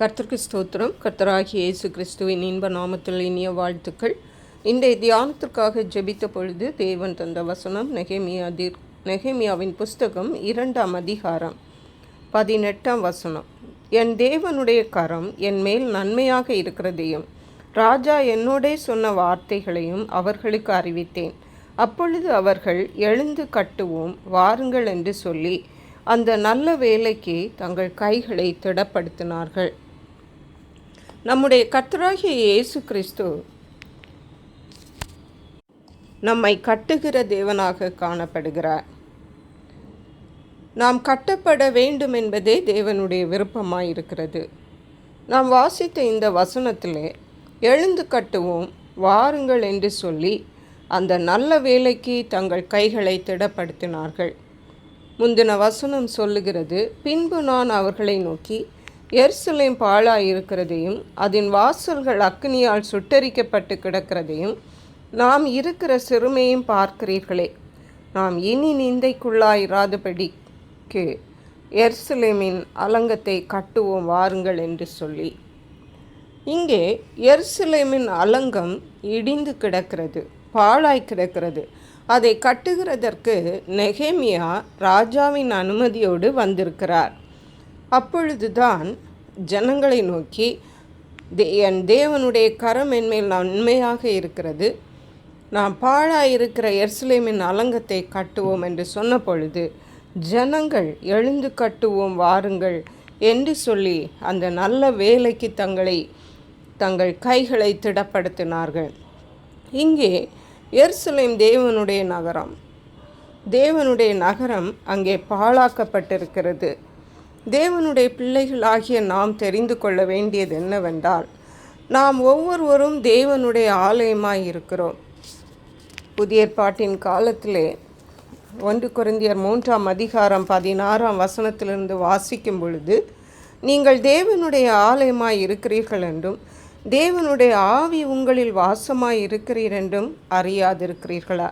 கர்த்தருக்கு ஸ்தோத்திரம். கர்த்தராகிய இயேசு கிறிஸ்துவின் இன்ப நாமத்தில் இனிய வாழ்த்துக்கள். இன்றைய தியானத்திற்காக ஜெபித்த பொழுது தேவன் தந்த வசனம் நெகேமியா தீர் நெகேமியாவின் புஸ்தகம் இரண்டாம் அதிகாரம் பதினெட்டாம் வசனம். என் தேவனுடைய கரம் என் மேல் நன்மையாக இருக்கிறதையும் ராஜா என்னோடே சொன்ன வார்த்தைகளையும் அவர்களுக்கு அறிவித்தேன். அப்பொழுது அவர்கள் எழுந்து கட்டுவோம் வாருங்கள் என்று சொல்லி அந்த நல்ல வேலைக்கு தங்கள் கைகளை திடப்படுத்தினார்கள். நம்முடைய கர்த்தராகிய இயேசு கிறிஸ்து நம்மை கட்டுகிற தேவனாக காணப்படுகிறார். நாம் கட்டப்பட வேண்டும் என்பதே தேவனுடைய விருப்பமாக இருக்கிறது நாம் வாசித்த இந்த வசனத்திலே எழுந்து கட்டுவோம் வாருங்கள் என்று சொல்லி அந்த நல்ல வேலைக்கு தங்கள் கைகளை திடப்படுத்தினார்கள். முந்தின வசனம் சொல்லுகிறது பின்பு நான் அவர்களை நோக்கி எருசலேம் பாழாயிருக்கிறதையும் அதன் வாசல்கள் அக்னியால் சுட்டரிக்கப்பட்டு கிடக்கிறதையும் நாம் இருக்கிற சிறுமையும் பார்க்கிறீர்களே. நாம் இனி நிந்தைக்குள்ளாயிராதபடிக்கு எருசலேமின் அலங்கத்தை கட்டுவோம் வாருங்கள் என்று சொல்லி. இங்கே எருசலேமின் அலங்கம் இடிந்து கிடக்கிறது பாழாய் கிடக்கிறது. அதை கட்டுகிறதற்கு நெகேமியா ராஜாவின் அனுமதியோடு வந்திருக்கிறார். அப்பொழுதுதான் ஜனங்களை நோக்கி தே என் தேவனுடைய கரம் என்மேல் நன்மையாக இருக்கிறது. நாம் பாழாயிருக்கிற எர்சுலேமின் அலங்கத்தை கட்டுவோம் என்று சொன்ன பொழுது ஜனங்கள் எழுந்து கட்டுவோம் வாருங்கள் என்று சொல்லி அந்த நல்ல வேலைக்கு தங்களை தங்கள் கைகளை திடப்படுத்தினார்கள். இங்கே எருசலேம் தேவனுடைய நகரம். தேவனுடைய நகரம் அங்கே பாழாக்கப்பட்டிருக்கிறது. தேவனுடைய பிள்ளைகளாகிய நாம் தெரிந்து கொள்ள வேண்டியது என்னவென்றால் நாம் ஒவ்வொருவரும் தேவனுடைய ஆலயமாய் இருக்கிறோம். புதிய ஏற்பாட்டின் காலத்திலே ஒன்று குருந்தியர் மூன்றாம் அதிகாரம் பதினாறாம் வசனத்திலிருந்து வாசிக்கும் பொழுது நீங்கள் தேவனுடைய ஆலயமாய் இருக்கிறீர்கள் என்றும் தேவனுடைய ஆவி உங்களில் வாசமாய் இருக்கிறீர் என்றும் அறியாதிருக்கிறீர்களா?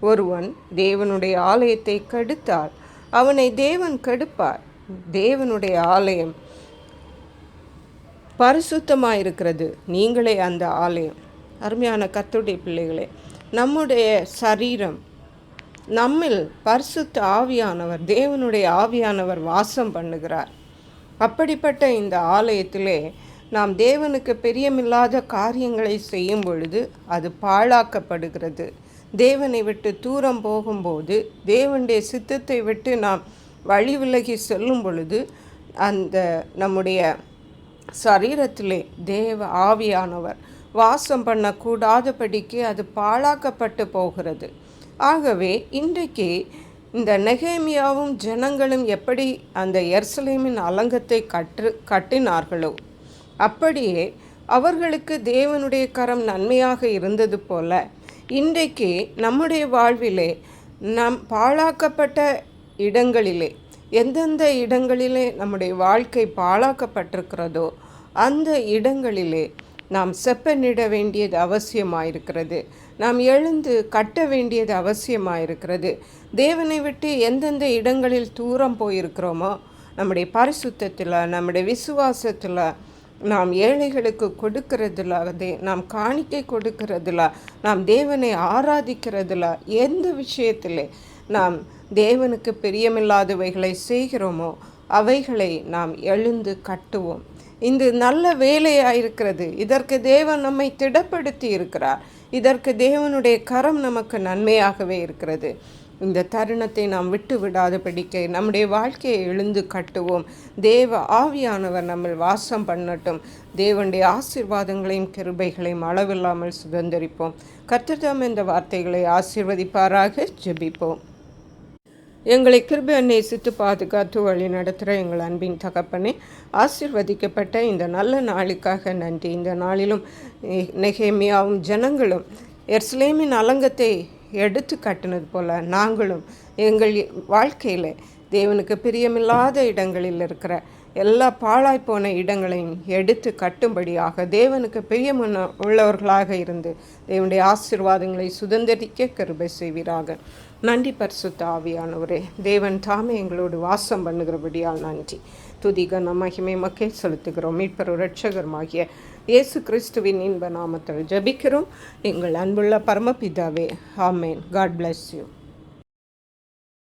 ஒருவன் தேவனுடைய ஆலயத்தை கெடுத்தால் அவனை தேவன் கெடுப்பார். தேவனுடைய ஆலயம் பரிசுத்தமாக இருக்கிறது நீங்களே அந்த ஆலயம். அருமையான கத்துடைய பிள்ளைகளே நம்முடைய சரீரம் நம்மில் பரிசுத்த ஆவியானவர் தேவனுடைய ஆவியானவர் வாசம் பண்ணுகிறார். அப்படிப்பட்ட இந்த ஆலயத்திலே நாம் தேவனுக்கு பிரியமில்லாத காரியங்களை செய்யும் பொழுது அது பாழாக்கப்படுகிறது. தேவனை விட்டு தூரம் போகும்போது தேவனுடைய சித்தத்தை விட்டு நாம் வழி விலகி செல்லும் பொழுது அந்த நம்முடைய சரீரத்திலே தேவ ஆவியானவர் வாசம் பண்ணக்கூடாதபடிக்கு அது பாழாக்கப்பட்டு போகிறது. ஆகவே இன்றைக்கு இந்த நெகேமியாவும் ஜனங்களும் எப்படி அந்த எர்சலேமின் அலங்கத்தை கற்று கட்டினார்களோ அப்படியே அவர்களுக்கு தேவனுடைய கரம் நன்மையாக இருந்தது போல இன்றைக்கு நம்முடைய வாழ்விலே நம் பாழாக்கப்பட்ட இடங்களிலே எந்தெந்த இடங்களிலே நம்முடைய வாழ்க்கை பாழாக்கப்பட்டிருக்கிறதோ அந்த இடங்களிலே நாம் செப்பனிட வேண்டியது அவசியமாயிருக்கிறது. நாம் எழுந்து கட்ட வேண்டியது அவசியமாயிருக்கிறது. தேவனை விட்டு எந்தெந்த இடங்களில் தூரம் போயிருக்கிறோமோ நம்முடைய பரிசுத்தத்தில் நம்முடைய விசுவாசத்தில் நாம் ஏழைகளுக்கு கொடுக்கறதுல அதே நாம் காணிக்கை கொடுக்கறதுல நாம் தேவனை ஆராதிக்கிறதுல எந்த விஷயத்தில் நாம் தேவனுக்கு பிரியமில்லாதவைகளை செய்கிறோமோ அவைகளை நாம் எழுந்து கட்டுவோம். இந்த நல்ல வேலையாக இருக்கிறது இதற்கு தேவன் நம்மை திடப்படுத்தி இருக்கிறார். இதற்கு தேவனுடைய கரம் நமக்கு நன்மையாகவே இருக்கிறது. இந்த தருணத்தை நாம் விட்டு விடாதபடிக்க நம்முடைய வாழ்க்கையை எழுந்து கட்டுவோம். தேவ ஆவியானவர் நம்ம வாசம் பண்ணட்டும். தேவனுடைய ஆசிர்வாதங்களையும் கிருபைகளையும் அளவில்லாமல் சுதந்திரிப்போம். கர்த்ததாம் இந்த வார்த்தைகளை ஆசிர்வதிப்பாராக. ஜெபிப்போம். எங்களை கிருபை நேசித்து பாதுகாத்து வழி நடத்துகிற எங்கள் அன்பின் தகப்பனே ஆசிர்வதிக்கப்பட்ட இந்த நல்ல நாளுக்காக நன்றி. இந்த நாளிலும் நெகேமியாவும் ஜனங்களும் எர்ஸ்லேமின் அலங்கத்தை எடுத்து கட்டினது போல் நாங்களும் எங்கள் வாழ்க்கையில் தேவனுக்கு பிரியமில்லாத இடங்களில் இருக்கிற எல்லா பாழாய் போன இடங்களையும் எடுத்து கட்டும்படியாக தேவனுக்கு பிரியமுள்ள உள்ளவர்களாக இருந்து தேவனுடைய ஆசிர்வாதங்களை சுதந்திரிக்க கருபை செய்வீராக. நன்றி பரிசுத்த ஆவியானவரே தேவன் தாமே எங்களோடு வாசம் பண்ணுகிறபடியால் நன்றி. துதிக நம் மகிமை மக்கள் செலுத்துகிறோம். மீட்பர் ரட்சகருமாகிய இயேசு கிறிஸ்துவின் இன்ப நாமத்தில் ஜபிக்கிறோம். எங்கள் அன்புள்ள பரமபிதாவே ஆமேன். God bless you